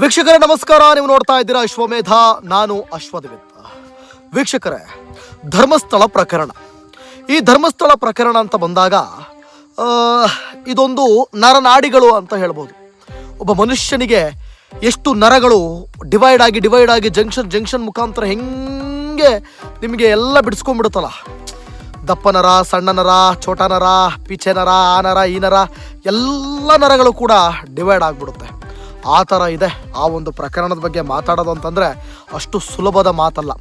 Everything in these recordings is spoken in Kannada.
ವೀಕ್ಷಕರೇ, ನಮಸ್ಕಾರ. ನೀವು ನೋಡ್ತಾ ಇದ್ದೀರಾ ಅಶ್ವಮೇಧ. ನಾನು ಅಶ್ವದವಿತ್ತ ವೀಕ್ಷಕರೇ, ಧರ್ಮಸ್ಥಳ ಪ್ರಕರಣ. ಈ ಧರ್ಮಸ್ಥಳ ಪ್ರಕರಣ ಅಂತ ಬಂದಾಗ ಇದೊಂದು ನರನಾಡಿಗಳು ಅಂತ ಹೇಳ್ಬೋದು. ಒಬ್ಬ ಮನುಷ್ಯನಿಗೆ ಎಷ್ಟು ನರಗಳು ಡಿವೈಡ್ ಆಗಿ ಡಿವೈಡ್ ಆಗಿ, ಜಂಕ್ಷನ್ ಜಂಕ್ಷನ್ ಮುಖಾಂತರ ಹೆಂಗೆ ನಿಮಗೆ ಎಲ್ಲ ಬಿಡಿಸ್ಕೊಂಡ್ಬಿಡುತ್ತಲ್ಲ. ದಪ್ಪ ನರ, ಸಣ್ಣ ನರ, ಛೋಟ ನರ, ಪೀಚೆ ನರ, ಆ ನರ, ಈ ನರ, ಎಲ್ಲ ನರಗಳು ಕೂಡ ಡಿವೈಡ್ ಆಗಿಬಿಡುತ್ತೆ. ಆ ಥರ ಇದೆ. ಆ ಒಂದು ಪ್ರಕರಣದ ಬಗ್ಗೆ ಮಾತಾಡೋದು ಅಂತಂದರೆ ಅಷ್ಟು ಸುಲಭದ ಮಾತಲ್ಲ.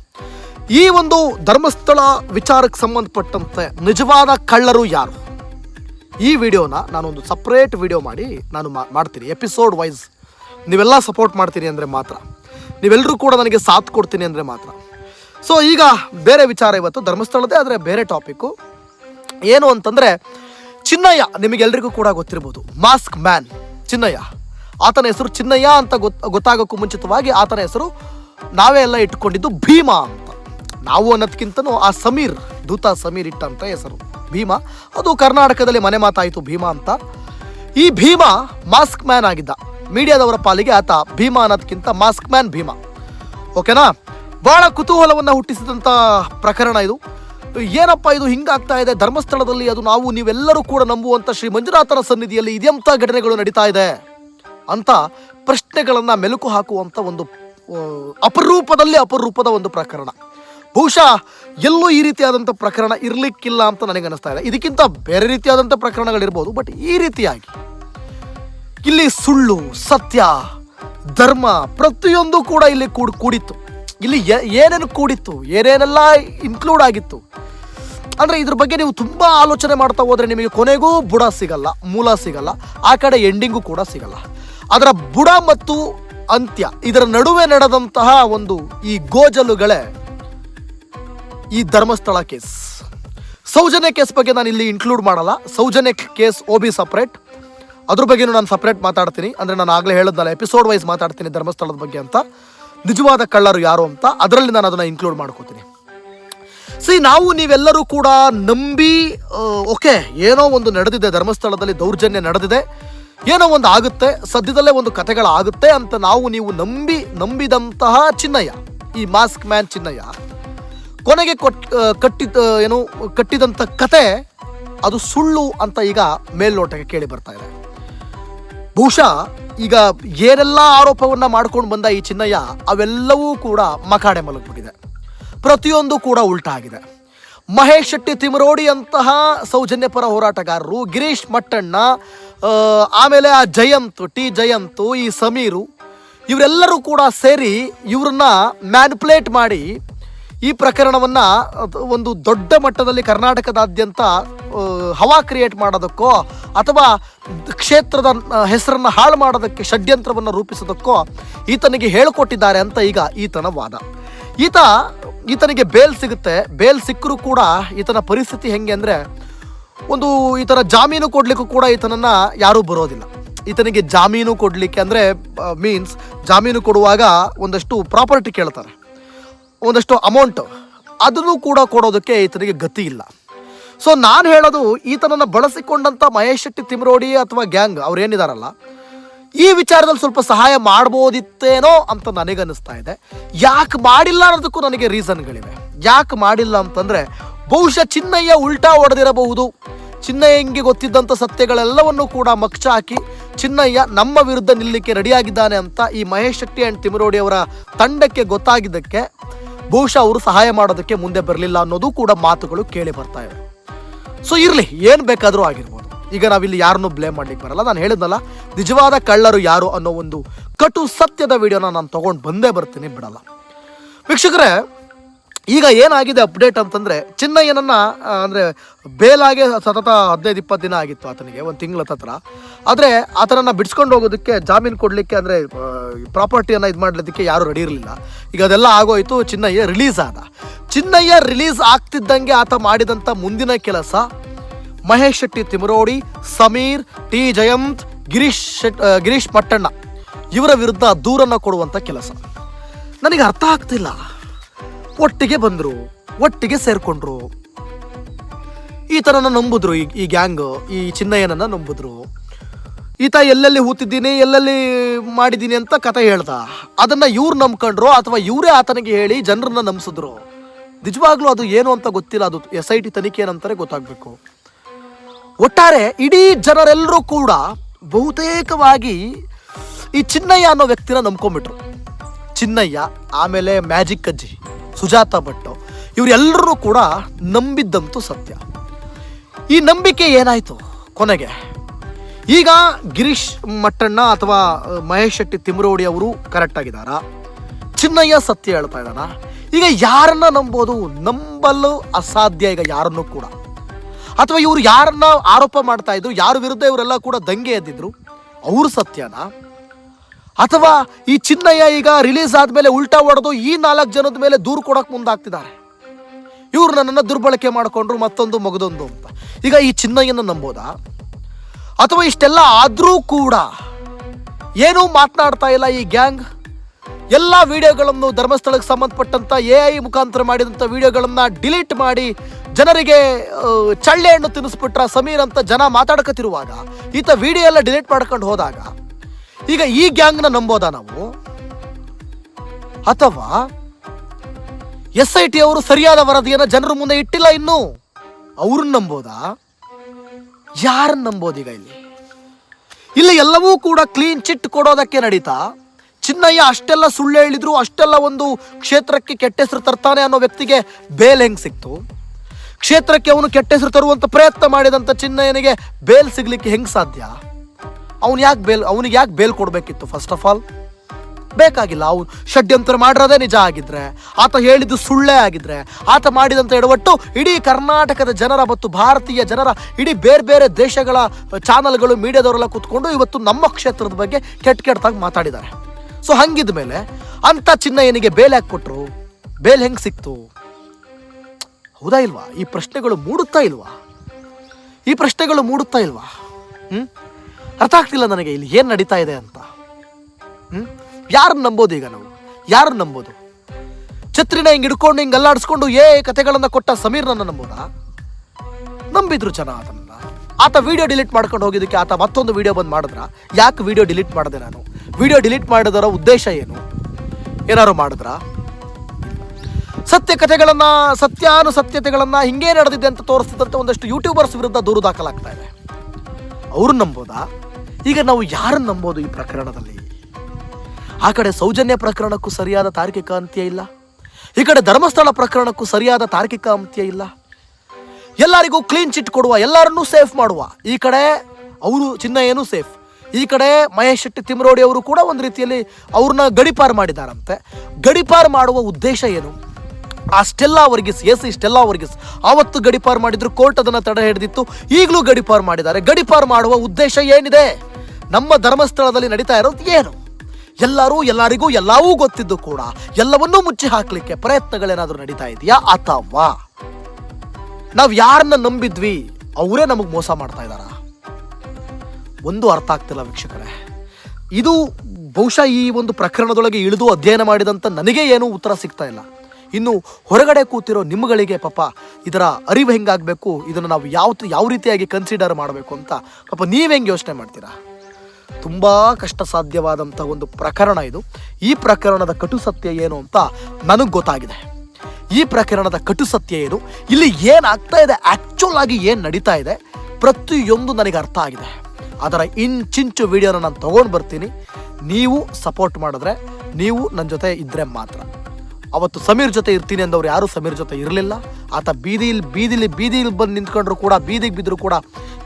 ಈ ಒಂದು ಧರ್ಮಸ್ಥಳ ವಿಚಾರಕ್ಕೆ ಸಂಬಂಧಪಟ್ಟಂತೆ ನಿಜವಾದ ಕಳ್ಳರು ಯಾರು? ಈ ವಿಡಿಯೋನ ನಾನೊಂದು ಸಪ್ರೇಟ್ ವಿಡಿಯೋ ಮಾಡಿ ನಾನು ಮಾಡ್ತೀನಿ. ಎಪಿಸೋಡ್ ವೈಸ್ ನೀವೆಲ್ಲ ಸಪೋರ್ಟ್ ಮಾಡ್ತೀನಿ ಅಂದರೆ ಮಾತ್ರ. ನೀವೆಲ್ಲರೂ ಕೂಡ ನನಗೆ ಸಾಥ್ ಕೊಡ್ತೀನಿ ಅಂದರೆ ಮಾತ್ರ. ಸೊ ಈಗ ಬೇರೆ ವಿಚಾರ ಇವತ್ತು ಧರ್ಮಸ್ಥಳದೇ, ಆದರೆ ಬೇರೆ ಟಾಪಿಕ್ಕು ಏನು ಅಂತಂದರೆ ಚಿನ್ನಯ್ಯ ನಿಮಗೆಲ್ರಿಗೂ ಕೂಡ ಗೊತ್ತಿರ್ಬೋದು. Mask man Chinnayya. ಆತನ ಹೆಸರು ಚಿನ್ನಯ್ಯ ಅಂತ ಗೊತ್, ಗೊತ್ತಾಗೋಕ್ಕೂ ಮುಂಚಿತವಾಗಿ ಆತನ ಹೆಸರು ನಾವೇ ಎಲ್ಲ ಇಟ್ಕೊಂಡಿದ್ದು ಭೀಮಾ ಅಂತ. ನಾವು ಅನ್ನೋದಕ್ಕಿಂತನೂ ಆ ಸಮೀರ್, ದೂತ ಸಮೀರ್ ಇಟ್ಟಂತ ಹೆಸರು, ಭೀಮಾ. ಅದು ಕರ್ನಾಟಕದಲ್ಲಿ ಮನೆ ಮಾತಾಯಿತು ಭೀಮಾ ಅಂತ. ಈ ಭೀಮಾ ಮಾಸ್ಕ್ ಮ್ಯಾನ್ ಆಗಿದ್ದ. ಮೀಡಿಯಾದವರ ಪಾಲಿಗೆ ಆತ ಭೀಮಾ ಅನ್ನೋದಕ್ಕಿಂತ ಮಾಸ್ಕ್ ಮ್ಯಾನ್ ಭೀಮಾ. ಓಕೆನಾ? ಬಹಳ ಕುತೂಹಲವನ್ನು ಹುಟ್ಟಿಸಿದಂಥ ಪ್ರಕರಣ ಇದು. ಏನಪ್ಪ ಇದು ಹಿಂಗಾಗ್ತಾ ಇದೆ? ಧರ್ಮಸ್ಥಳದಲ್ಲಿ ಅದು ನಾವು ನೀವೆಲ್ಲರೂ ಕೂಡ ನಂಬುವಂಥ ಶ್ರೀ ಮಂಜುನಾಥನ ಸನ್ನಿಧಿಯಲ್ಲಿ ಇದೆಂಥ ಘಟನೆಗಳು ನಡೀತಾ ಇದೆ? ಅಂತ ಪ್ರಶ್ನೆಗಳನ್ನು ಮೆಲುಕು ಹಾಕುವಂಥ ಒಂದು ಅಪರೂಪದಲ್ಲಿ ಅಪರೂಪದ ಒಂದು ಪ್ರಕರಣ. ಬಹುಶಃ ಎಲ್ಲೂ ಈ ರೀತಿಯಾದಂಥ ಪ್ರಕರಣ ಇರಲಿಕ್ಕಿಲ್ಲ ಅಂತ ನನಗೆ ಅನಿಸ್ತಾ ಇದೆ ಇದಕ್ಕಿಂತ ಬೇರೆ ರೀತಿಯಾದಂಥ ಪ್ರಕರಣಗಳಿರ್ಬೋದು, ಬಟ್ ಈ ರೀತಿಯಾಗಿ. ಇಲ್ಲಿ ಸುಳ್ಳು, ಸತ್ಯ, ಧರ್ಮ ಪ್ರತಿಯೊಂದು ಕೂಡ ಇಲ್ಲಿ ಕೂಡ, ಕೂಡಿತ್ತು. ಇಲ್ಲಿ ಏನೇನು ಕೂಡಿತ್ತು, ಏನೇನೆಲ್ಲ ಇನ್ಕ್ಲೂಡ್ ಆಗಿತ್ತು. ಅಂದರೆ ಇದ್ರ ಬಗ್ಗೆ ನೀವು ತುಂಬ ಆಲೋಚನೆ ಮಾಡ್ತಾ ಹೋದರೆ ನಿಮಗೆ ಕೊನೆಗೂ ಬುಡ ಸಿಗಲ್ಲ, ಮೂಲ ಸಿಗಲ್ಲ, ಆ ಕಡೆ ಎಂಡಿಂಗು ಕೂಡ ಸಿಗಲ್ಲ. ಅದರ ಬುಡ ಮತ್ತು ಅಂತ್ಯ, ಇದರ ನಡುವೆ ನಡೆದಂತಹ ಒಂದು ಈ ಗೋಜಲುಗಳೇ ಈ ಧರ್ಮಸ್ಥಳ ಕೇಸ್. ಸೌಜನ್ಯ ಕೇಸ್ ಬಗ್ಗೆ ನಾನು ಇಲ್ಲಿ ಇನ್ಕ್ಲೂಡ್ ಮಾಡಲ್ಲ. Soujanya case O B separate ಅದ್ರ ಬಗ್ಗೆನೂ ನಾನು ಸಪ್ರೇಟ್ ಮಾತಾಡ್ತೀನಿ. ಅಂದರೆ ನಾನು ಆಗಲೇ ಹೇಳಿದ್ನಲ್ಲ ಎಪಿಸೋಡ್ ವೈಸ್ ಮಾತಾಡ್ತೀನಿ ಧರ್ಮಸ್ಥಳದ ಬಗ್ಗೆ ಅಂತ. ನಿಜವಾದ ಕಳ್ಳರು ಯಾರು ಅಂತ, ಅದರಲ್ಲಿ ನಾನು ಅದನ್ನು ಇನ್ಕ್ಲೂಡ್ ಮಾಡ್ಕೋತೀನಿ. ಸಿ ನಾವು ನೀವೆಲ್ಲರೂ ಕೂಡ ನಂಬಿ ಓಕೆ ಏನೋ ಒಂದು ನಡೆದಿದೆ, ಧರ್ಮಸ್ಥಳದಲ್ಲಿ ದೌರ್ಜನ್ಯ ನಡೆದಿದೆ. ಏನೋ ಒಂದು ಆಗುತ್ತೆ, ಸದ್ಯದಲ್ಲೇ ಒಂದು ಕಥೆಗಳಾಗುತ್ತೆ ಅಂತ ನಾವು ನೀವು ನಂಬಿ, ನಂಬಿದಂತಹ ಚಿನ್ನಯ್ಯ, ಈ ಮಾಸ್ಕ್ ಮ್ಯಾನ್ ಚಿನ್ನಯ್ಯ. ಕೊನೆಗೆ ಕೊಟ್ ಕಟ್ಟಿದ ಏನು ಕಟ್ಟಿದಂಥ ಕತೆ ಅದು ಸುಳ್ಳು ಅಂತ ಈಗ ಮೇಲ್ನೋಟಕ್ಕೆ ಕೇಳಿ ಬರ್ತಾ ಇದೆ. ಬಹುಶಃ ಈಗ ಏನೆಲ್ಲ ಆರೋಪವನ್ನು ಮಾಡ್ಕೊಂಡು ಬಂದ ಈ ಚಿನ್ನಯ್ಯ, ಅವೆಲ್ಲವೂ ಕೂಡ ಮಕಾಡೆ ಮಲಗಿಬಿಟ್ಟಿದೆ. ಪ್ರತಿಯೊಂದು ಕೂಡ ಉಲ್ಟಾ ಆಗಿದೆ ಮಹೇಶ್ ಶೆಟ್ಟಿ ತಿಮರೋಡಿ ಅಂತಹ ಸೌಜನ್ಯ ಪರ ಹೋರಾಟಗಾರರು ಗಿರೀಶ್ ಮಟ್ಟಣ್ಣ ಆಮೇಲೆ ಆ ಜಯಂತ್, ಟಿ ಜಯಂತು, ಈ ಸಮೀರು, ಇವರೆಲ್ಲರೂ ಕೂಡ ಸೇರಿ ಇವ್ರನ್ನ ಮ್ಯಾನಿಪುಲೇಟ್ ಮಾಡಿ ಈ ಪ್ರಕರಣವನ್ನ ಒಂದು ದೊಡ್ಡ ಮಟ್ಟದಲ್ಲಿ ಕರ್ನಾಟಕದಾದ್ಯಂತ ಹವಾ ಕ್ರಿಯೇಟ್ ಮಾಡೋದಕ್ಕೋ ಅಥವಾ ಕ್ಷೇತ್ರದ ಹೆಸರನ್ನು ಹಾಳು ಮಾಡೋದಕ್ಕೆ ಷಡ್ಯಂತ್ರವನ್ನು ರೂಪಿಸೋದಕ್ಕೋ ಈತನಿಗೆ ಹೇಳಿಕೊಟ್ಟಿದ್ದಾರೆ ಅಂತ ಈಗ ಈತನ ವಾದ. ಈತ, ಈತನಿಗೆ ಬೇಲ್ ಸಿಗುತ್ತೆ. ಬೇಲ್ ಸಿಕ್ಕರೂ ಕೂಡ ಈತನ ಪರಿಸ್ಥಿತಿ ಹೆಂಗೆ ಅಂದರೆ ಒಂದು ಈತನ ಜಾಮೀನು ಕೊಡಲಿಕ್ಕೂ ಕೂಡ ಈತನನ್ನು ಯಾರೂ ಬರೋದಿಲ್ಲ. ಈತನಿಗೆ ಜಾಮೀನು ಕೊಡಲಿಕ್ಕೆ ಅಂದರೆ ಮೀನ್ಸ್ ಜಾಮೀನು ಕೊಡುವಾಗ ಒಂದಷ್ಟು ಪ್ರಾಪರ್ಟಿ ಕೇಳ್ತಾರೆ. ಒಂದಷ್ಟು ಅಮೌಂಟ್ ಅದನ್ನು ಕೂಡ ಕೊಡೋದಕ್ಕೆ ಈತನಿಗೆ ಗತಿ ಇಲ್ಲ. ಸೊ ನಾನು ಹೇಳೋದು ಈತನನ್ನು ಬಳಸಿಕೊಂಡಂಥ ಮಹೇಶ್ ಶೆಟ್ಟಿ ತಿಮ್ರೋಡಿ ಅಥವಾ ಗ್ಯಾಂಗ್ ಅವ್ರು ಏನಿದಾರಲ್ಲ ಈ ವಿಚಾರದಲ್ಲಿ ಸ್ವಲ್ಪ ಸಹಾಯ ಮಾಡ್ಬೋದಿತ್ತೇನೋ ಅಂತ ನನಗನ್ನಿಸ್ತಾ ಇದೆ. ಯಾಕೆ ಮಾಡಿಲ್ಲ ಅನ್ನೋದಕ್ಕೂ ನನಗೆ ರೀಸನ್ಗಳಿವೆ. ಯಾಕೆ ಮಾಡಿಲ್ಲ ಅಂತಂದರೆ, ಬಹುಶಃ ಚಿನ್ನಯ್ಯ ಉಲ್ಟಾ ಹೊಡೆದಿರಬಹುದು. ಚಿನ್ನಯ್ಯಂಗೆ ಗೊತ್ತಿದ್ದಂಥ ಸತ್ಯಗಳೆಲ್ಲವನ್ನೂ ಕೂಡ ಮಕ್ಚಾಕಿ ಚಿನ್ನಯ್ಯ ನಮ್ಮ ವಿರುದ್ಧ ನಿಲ್ಲಕ್ಕೆ ರೆಡಿಯಾಗಿದ್ದಾನೆ ಅಂತ ಈ ಮಹೇಶ್ ಶೆಟ್ಟಿ ಆ್ಯಂಡ್ ತಿಮರೋಡಿ ಅವರ ತಂಡಕ್ಕೆ ಗೊತ್ತಾಗಿದ್ದಕ್ಕೆ, ಬಹುಶಃ ಅವರು ಸಹಾಯ ಮಾಡೋದಕ್ಕೆ ಮುಂದೆ ಬರಲಿಲ್ಲ ಅನ್ನೋದು ಕೂಡ ಮಾತುಗಳು ಕೇಳಿ ಬರ್ತಾ ಇವೆ. ಸೊ ಇರಲಿ, ಏನು ಬೇಕಾದರೂ ಆಗಿರ್ಬೋದು. ಈಗ ನಾವಿಲ್ಲಿ ಯಾರನ್ನೂ ಬ್ಲೇಮ್ ಮಾಡ್ಲಿಕ್ಕೆ ಬರಲ್ಲ. ನಾನು ಹೇಳಿದ್ನಲ್ಲ, ನಿಜವಾದ ಕಳ್ಳರು ಯಾರು ಅನ್ನೋ ಒಂದು ಕಟು ಸತ್ಯದ ವಿಡಿಯೋನ ನಾನು ತೊಗೊಂಡು ಬಂದೇ ಬರ್ತೀನಿ, ಬಿಡಲ್ಲ. ವೀಕ್ಷಕರೇ, ಈಗ ಏನಾಗಿದೆ ಅಪ್ಡೇಟ್ ಅಂತಂದರೆ, ಚಿನ್ನಯ್ಯನನ್ನು ಅಂದರೆ ಬೇಲಾಗೆ ಸತತ ಹದಿನೈದು, ಇಪ್ಪತ್ತು ದಿನ ಆಗಿತ್ತು ಆತನಿಗೆ, ಒಂದು ತಿಂಗಳ ಹತ್ರ ಆದರೆ ಆತನನ್ನು ಬಿಡಿಸ್ಕೊಂಡು ಹೋಗೋದಕ್ಕೆ, ಜಾಮೀನು ಕೊಡಲಿಕ್ಕೆ, ಅಂದರೆ ಪ್ರಾಪರ್ಟಿಯನ್ನು ಇದು ಮಾಡಲಿಕ್ಕೆ ಯಾರೂ ರೆಡಿ ಇರಲಿಲ್ಲ. ಈಗ ಅದೆಲ್ಲ ಆಗೋಯ್ತು, ಚಿನ್ನಯ್ಯ ರಿಲೀಸ್ ಆದ. ಚಿನ್ನಯ್ಯ ರಿಲೀಸ್ ಆಗ್ತಿದ್ದಂಗೆ ಆತ ಮಾಡಿದಂಥ ಮುಂದಿನ ಕೆಲಸ ಮಹೇಶ್ ಶೆಟ್ಟಿ ತಿಮರೋಡಿ, ಸಮೀರ್, ಟಿ ಜಯಂತ್, ಗಿರೀಶ್ ಶೆಟ್ ಗಿರೀಶ್ ಪಟ್ಟಣ್ಣ ಇವರ ವಿರುದ್ಧ ದೂರನ್ನು ಕೊಡುವಂಥ ಕೆಲಸ. ನನಗೆ ಅರ್ಥ ಆಗ್ತಿಲ್ಲ. ಒಟ್ಟಿಗೆ ಬಂದರು, ಒಟ್ಟಿಗೆ ಸೇರ್ಕೊಂಡ್ರು. ಈತನನ್ನ ನಂಬಿದ್ರು ಈ ಈ ಗ್ಯಾಂಗ್, ಈ ಚಿನ್ನಯ್ಯನನ್ನು ನಂಬಿದ್ರು. ಈತ ಎಲ್ಲೆಲ್ಲಿ ಹೂತಿದ್ದೀನಿ, ಎಲ್ಲೆಲ್ಲಿ ಮಾಡಿದ್ದೀನಿ ಅಂತ ಕತೆ ಹೇಳ್ದ. ಅದನ್ನ ಇವ್ರು ನಂಬ್ಕೊಂಡ್ರು ಅಥವಾ ಇವರೇ ಆತನಿಗೆ ಹೇಳಿ ಜನರನ್ನ ನಂಬಿಸಿದ್ರು. ನಿಜವಾಗ್ಲೂ ಅದು ಏನು ಅಂತ ಗೊತ್ತಿಲ್ಲ. ಅದು ಎಸ್ ಐ ಟಿ ತನಿಖೆ ಏನಂತಾರೆ ಗೊತ್ತಾಗಬೇಕು. ಒಟ್ಟಾರೆ ಇಡೀ ಜನರೆಲ್ಲರೂ ಕೂಡ ಬಹುತೇಕವಾಗಿ ಈ ಚಿನ್ನಯ್ಯ ಅನ್ನೋ ವ್ಯಕ್ತಿನ ನಂಬ್ಕೊಂಡ್ಬಿಟ್ರು. ಚಿನ್ನಯ್ಯ, ಆಮೇಲೆ ಮ್ಯಾಜಿಕ್ ಅಜ್ಜಿ, ಸುಜಾತ ಭಟ್ಟು ಇವರೆಲ್ಲರೂ ಕೂಡ ನಂಬಿದ್ದಂತೂ ಸತ್ಯ. ಈ ನಂಬಿಕೆ ಏನಾಯಿತು ಕೊನೆಗೆ? ಈಗ ಗಿರೀಶ್ ಮಟ್ಟಣ್ಣ ಅಥವಾ ಮಹೇಶ್ ಶೆಟ್ಟಿ ತಿಮ್ರೋಡಿ ಅವರು ಕರೆಕ್ಟ್ ಆಗಿದ್ದಾರಾ? ಚಿನ್ನಯ್ಯ ಸತ್ಯ ಹೇಳ್ತಾ ಇದ್ದಾನ? ಈಗ ಯಾರನ್ನ ನಂಬೋದು ನಂಬಲು ಅಸಾಧ್ಯ ಈಗ ಯಾರನ್ನು ಕೂಡ. ಅಥವಾ ಇವರು ಯಾರನ್ನ ಆರೋಪ ಮಾಡ್ತಾ ಇದ್ರು, ಯಾರ ವಿರುದ್ಧ ಇವರೆಲ್ಲ ಕೂಡ ದಂಗೆ ಎದ್ದಿದ್ರು, ಅವರು ಸತ್ಯನಾ? ಅಥವಾ ಈ ಚಿನ್ನಯ್ಯ ಈಗ ರಿಲೀಸ್ ಆದ್ಮೇಲೆ ಉಲ್ಟಾ ಹೊಡೆದು ಈ ನಾಲ್ಕು ಜನದ ಮೇಲೆ ದೂರು ಕೊಡಕ್ ಮುಂದಾಗ್ತಿದ್ದಾರೆ. ಇವ್ರು ನನ್ನನ್ನು ದುರ್ಬಳಕೆ ಮಾಡಿಕೊಂಡ್ರು, ಮತ್ತೊಂದು ಮಗದೊಂದು ಅಂತ. ಈಗ ಈ ಚಿನ್ನಯ್ಯನ ನಂಬೋದಾ? ಅಥವಾ ಇಷ್ಟೆಲ್ಲ ಆದರೂ ಕೂಡ ಏನೂ ಮಾತನಾಡ್ತಾ ಇಲ್ಲ ಈ ಗ್ಯಾಂಗ್? ಎಲ್ಲ ವಿಡಿಯೋಗಳನ್ನು ಧರ್ಮಸ್ಥಳಕ್ಕೆ ಸಂಬಂಧಪಟ್ಟಂತ ಎ ಐ ಮುಖಾಂತರ ಮಾಡಿದಂಥ ವಿಡಿಯೋಗಳನ್ನ ಡಿಲೀಟ್ ಮಾಡಿ ಜನರಿಗೆ ಚಳ್ಳೆ ಹಣ್ಣು ತಿನ್ನಿಸ್ಬಿಟ್ರ ಸಮೀರ್ ಅಂತ ಜನ ಮಾತಾಡ್ಕತಿರುವಾಗ ಈತ ವಿಡಿಯೋ ಎಲ್ಲ ಡಿಲೀಟ್ ಮಾಡ್ಕೊಂಡು ಹೋದಾಗ, ಈಗ ಈ ಗ್ಯಾಂಗ್ನ ನಂಬೋದಾ ನಾವು? ಅಥವಾ ಎಸ್ ಐ ಟಿ ಅವರು ಸರಿಯಾದ ವರದಿಯನ್ನು ಜನರ ಮುಂದೆ ಇಟ್ಟಿಲ್ಲ ಇನ್ನು? ಅವ್ರನ್ನ ನಂಬೋದಾ? ಯಾರನ್ನ ನಂಬೋದು ಈಗ ಇಲ್ಲಿ? ಇಲ್ಲಿ ಎಲ್ಲವೂ ಕೂಡ ಕ್ಲೀನ್ ಚಿಟ್ ಕೊಡೋದಕ್ಕೆ ನಡೀತಾ, ಚಿನ್ನಯ್ಯ ಅಷ್ಟೆಲ್ಲ ಸುಳ್ಳು ಹೇಳಿದ್ರು, ಅಷ್ಟೆಲ್ಲ ಒಂದು ಕ್ಷೇತ್ರಕ್ಕೆ ಕೆಟ್ಟ ಹೆಸರು ತರ್ತಾನೆ ಅನ್ನೋ ವ್ಯಕ್ತಿಗೆ ಬೇಲ್ ಹೆಂಗೆ ಸಿಕ್ತು? ಕ್ಷೇತ್ರಕ್ಕೆ ಅವನು ಕೆಟ್ಟ ಹೆಸರು ತರುವಂತ ಪ್ರಯತ್ನ ಮಾಡಿದಂತ ಚಿನ್ನಯ್ಯನಿಗೆ ಬೇಲ್ ಸಿಗ್ಲಿಕ್ಕೆ ಹೆಂಗ್ ಸಾಧ್ಯ? ಅವನು ಯಾಕೆ ಬೇಲ್ ಅವನಿಗೆ ಯಾಕೆ ಬೇಲ್ ಕೊಡಬೇಕಿತ್ತು ಫಸ್ಟ್ ಆಫ್ ಆಲ್ ಬೇಕಾಗಿಲ್ಲ ಅವನು ಷಡ್ಯಂತ್ರ ಮಾಡಿರೋದೇ ನಿಜ ಆಗಿದ್ರೆ, ಆತ ಹೇಳಿದ್ದು ಸುಳ್ಳೇ ಆಗಿದ್ರೆ, ಆತ ಮಾಡಿದಂಥ ಎಡವಟ್ಟು ಇಡೀ ಕರ್ನಾಟಕದ ಜನರ ಮತ್ತು ಭಾರತೀಯ ಜನರ, ಇಡೀ ಬೇರೆ ಬೇರೆ ದೇಶಗಳ ಚಾನಲ್ಗಳು ಮೀಡಿಯಾದವರೆಲ್ಲ ಕೂತ್ಕೊಂಡು ಇವತ್ತು ನಮ್ಮ ಕ್ಷೇತ್ರದ ಬಗ್ಗೆ ಕೆಟ್ಟ ಕೆಟ್ಟದಾಗಿ ಮಾತಾಡಿದ್ದಾರೆ. ಸೊ ಹಂಗಿದ ಮೇಲೆ ಅಂತ ಚಿನ್ನಯ್ಯನಿಗೆ ಬೇಲ್ ಹಾಕಿ ಕೊಟ್ಟರು ಬೇಲ್ ಹೆಂಗೆ ಸಿಕ್ತು? ಹೌದಾ ಇಲ್ವಾ? ಈ ಪ್ರಶ್ನೆಗಳು ಮೂಡುತ್ತಾ ಇಲ್ವಾ? ಈ ಪ್ರಶ್ನೆಗಳು ಮೂಡುತ್ತಾ ಇಲ್ವಾ? ಹ್ಞೂ ಅರ್ಥ ಆಗ್ತಿಲ್ಲ ನನಗೆ ಇಲ್ಲಿ ಏನು ನಡೀತಾ ಇದೆ ಅಂತ. ಹ್ಞೂ ಯಾರನ್ನ ನಂಬೋದು ಈಗ ನಾವು? ಯಾರನ್ನ ನಂಬೋದು? ಛತ್ರಿನ ಹಿಂಗೆ ಹಿಡ್ಕೊಂಡು ಹಿಂಗೆ ಅಲ್ಲಾಡಿಸ್ಕೊಂಡು ಏ ಕಥೆಗಳನ್ನ ಕೊಟ್ಟ ಸಮೀರ್ನನ್ನ ನಂಬೋದಾ? ನಂಬಿದ್ರು ಜನ ಅದನ್ನ. ಆತ ವಿಡಿಯೋ ಡಿಲೀಟ್ ಮಾಡ್ಕೊಂಡು ಹೋಗಿದ್ದಕ್ಕೆ ಆತ ಮತ್ತೊಂದು ವಿಡಿಯೋ ಬಂದ್ ಮಾಡಿದ್ರ? ಯಾಕೆ ವಿಡಿಯೋ ಡಿಲೀಟ್ ಮಾಡಿದೆ ನಾನು? ವಿಡಿಯೋ ಡಿಲೀಟ್ ಮಾಡಿದರ ಉದ್ದೇಶ ಏನು? ಏನಾದ್ರು ಮಾಡಿದ್ರಾ? ಸತ್ಯ ಕಥೆಗಳನ್ನ, ಸತ್ಯಾನುಸತ್ಯತೆಗಳನ್ನ ಹಿಂಗೇ ನಡೆದಿದೆ ಅಂತ ತೋರಿಸ್ತಿದ್ದಂತೆ ಒಂದಷ್ಟು ಯೂಟ್ಯೂಬರ್ಸ್ ವಿರುದ್ಧ ದೂರು ದಾಖಲಾಗ್ತಾ ಇದೆ. ಅವ್ರು ನಂಬೋದಾ? ಈಗ ನಾವು ಯಾರನ್ನು ನಂಬೋದು ಈ ಪ್ರಕರಣದಲ್ಲಿ? ಆ ಕಡೆ ಸೌಜನ್ಯ ಪ್ರಕರಣಕ್ಕೂ ಸರಿಯಾದ ತಾರ್ಕಿಕ ಅಂತ್ಯ ಇಲ್ಲ. ಈ ಕಡೆ ಧರ್ಮಸ್ಥಳ ಪ್ರಕರಣಕ್ಕೂ ಸರಿಯಾದ ತಾರ್ಕಿಕ ಅಂತ್ಯ ಇಲ್ಲ. ಎಲ್ಲರಿಗೂ ಕ್ಲೀನ್ ಚಿಟ್ ಕೊಡುವ, ಎಲ್ಲರನ್ನೂ ಸೇಫ್ ಮಾಡುವ. ಈ ಕಡೆ ಅವರು ಚಿನ್ನ ಏನು ಸೇಫ್ ಈ ಕಡೆ ಮಹೇಶ್ ಶೆಟ್ಟಿ ತಿಮ್ರೋಡಿ ಅವರು ಕೂಡ ಒಂದು ರೀತಿಯಲ್ಲಿ ಅವ್ರನ್ನ ಗಡಿಪಾರು ಮಾಡಿದಾರಂತೆ. ಗಡಿಪಾರು ಮಾಡುವ ಉದ್ದೇಶ ಏನು? ಅಷ್ಟೆಲ್ಲ ವರ್ಗೀಸ್ ಎಸ್ ಇಷ್ಟೆಲ್ಲ ವರ್ಗೀಸ್, ಆವತ್ತು ಗಡಿಪಾರು ಮಾಡಿದ್ರು, ಕೋರ್ಟ್ ಅದನ್ನ ತಡೆ ಹಿಡಿದಿತ್ತು, ಈಗಲೂ ಗಡಿಪಾರು ಮಾಡಿದ್ದಾರೆ. ಗಡಿಪಾರು ಮಾಡುವ ಉದ್ದೇಶ ಏನಿದೆ? ನಮ್ಮ ಧರ್ಮಸ್ಥಳದಲ್ಲಿ ನಡೀತಾ ಇರೋದು ಏನು? ಎಲ್ಲರೂ, ಎಲ್ಲರಿಗೂ, ಎಲ್ಲವೂ ಗೊತ್ತಿದ್ದು ಕೂಡ, ಎಲ್ಲವನ್ನೂ ಮುಚ್ಚಿ ಹಾಕಲಿಕ್ಕೆ ಪ್ರಯತ್ನಗಳೇನಾದರೂ ನಡೀತಾ ಇದೆಯಾ ಅಥವಾ? ನಾವು ಯಾರನ್ನ ನಂಬಿದ್ವಿ, ಅವರೇ ನಮಗೆ ಮೋಸ ಮಾಡ್ತಾ ಇದ್ದಾರ? ಒಂದು ಅರ್ಥ ಆಗ್ತಿಲ್ಲ ವೀಕ್ಷಕರೇ. ಇದು ಬಹುಶಃ ಈ ಒಂದು ಪ್ರಕರಣದೊಳಗೆ ಇಳಿದು ಅಧ್ಯಯನ ಮಾಡಿದಂತ ನನಗೆ ಏನೂ ಉತ್ತರ ಸಿಗ್ತಾ ಇಲ್ಲ. ಇನ್ನು ಹೊರಗಡೆ ಕೂತಿರೋ ನಿಮ್ಮಗಳಿಗೆ ಪಾಪ ಇದರ ಅರಿವು ಹೆಂಗಾಗಬೇಕು? ಇದನ್ನು ನಾವು ಯಾವ ಯಾವ ರೀತಿಯಾಗಿ ಕನ್ಸಿಡರ್ ಮಾಡಬೇಕು ಅಂತ ಪಾಪ ನೀವು ಹೆಂಗೆ ಯೋಚನೆ ಮಾಡ್ತೀರಾ? ತುಂಬ ಕಷ್ಟ ಸಾಧ್ಯವಾದಂಥ ಒಂದು ಪ್ರಕರಣ ಇದು. ಈ ಪ್ರಕರಣದ ಕಟು ಸತ್ಯ ಏನು ಅಂತ ನನಗೆ ಗೊತ್ತಾಗಿದೆ. ಈ ಪ್ರಕರಣದ ಕಟು ಸತ್ಯ ಏನು? ಇಲ್ಲಿ ಏನಾಗ್ತಾ ಇದೆ? ಆ್ಯಕ್ಚುಲ್ ಆಗಿ ಏನು ನಡೀತಾ ಇದೆ? ಪ್ರತಿಯೊಂದು ನನಗೆ ಅರ್ಥ ಆಗಿದೆ. ಅದರ ಇಂಚಿಂಚು ವಿಡಿಯೋನ ನಾನು ತೊಗೊಂಡು ಬರ್ತೀನಿ. ನೀವು ಸಪೋರ್ಟ್ ಮಾಡಿದ್ರೆ ನೀವು ನನ್ನ ಜೊತೆ ಇದ್ದರೆ ಮಾತ್ರ. ಅವತ್ತು ಸಮೀರ್ ಜೊತೆ ಇರ್ತೀನಿ ಅಂದವ್ರು ಯಾರೂ ಸಮೀರ್ ಜೊತೆ ಇರಲಿಲ್ಲ. ಆತ ಬೀದಿಲಿ ಬೀದಿಲಿ ಬೀದಿಲಿ ಬಂದು ನಿಂತ್ಕೊಂಡ್ರು ಕೂಡ, ಬೀದಿಗೆ ಬಿದ್ದರೂ ಕೂಡ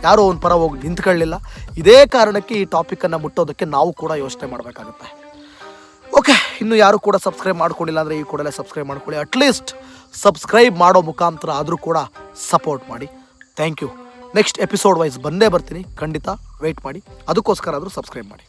ಯಾರೂ ಅವನ ಪರ ಹೋಗಿ ನಿಂತ್ಕೊಳ್ಳಿಲ್ಲ. ಇದೇ ಕಾರಣಕ್ಕೆ ಈ ಟಾಪಿಕನ್ನು ಮುಟ್ಟೋದಕ್ಕೆ ನಾವು ಕೂಡ ಯೋಚನೆ ಮಾಡಬೇಕಾಗುತ್ತೆ. ಓಕೆ, ಇನ್ನು ಯಾರು ಕೂಡ ಸಬ್ಸ್ಕ್ರೈಬ್ ಮಾಡ್ಕೊಂಡಿಲ್ಲ ಅಂದರೆ ಈ ಕೂಡಲೇ ಸಬ್ಸ್ಕ್ರೈಬ್ ಮಾಡ್ಕೊಳ್ಳಿ. ಅಟ್ಲೀಸ್ಟ್ ಸಬ್ಸ್ಕ್ರೈಬ್ ಮಾಡೋ ಮುಖಾಂತರ ಆದರೂ ಕೂಡ ಸಪೋರ್ಟ್ ಮಾಡಿ. ಥ್ಯಾಂಕ್ ಯು ನೆಕ್ಸ್ಟ್ ಎಪಿಸೋಡ್ ವೈಸ್ ಬಂದೇ ಬರ್ತೀನಿ. ಖಂಡಿತ ವೆಯ್ಟ್ ಮಾಡಿ. ಅದಕ್ಕೋಸ್ಕರ ಆದರೂ ಸಬ್ಸ್ಕ್ರೈಬ್ ಮಾಡಿ.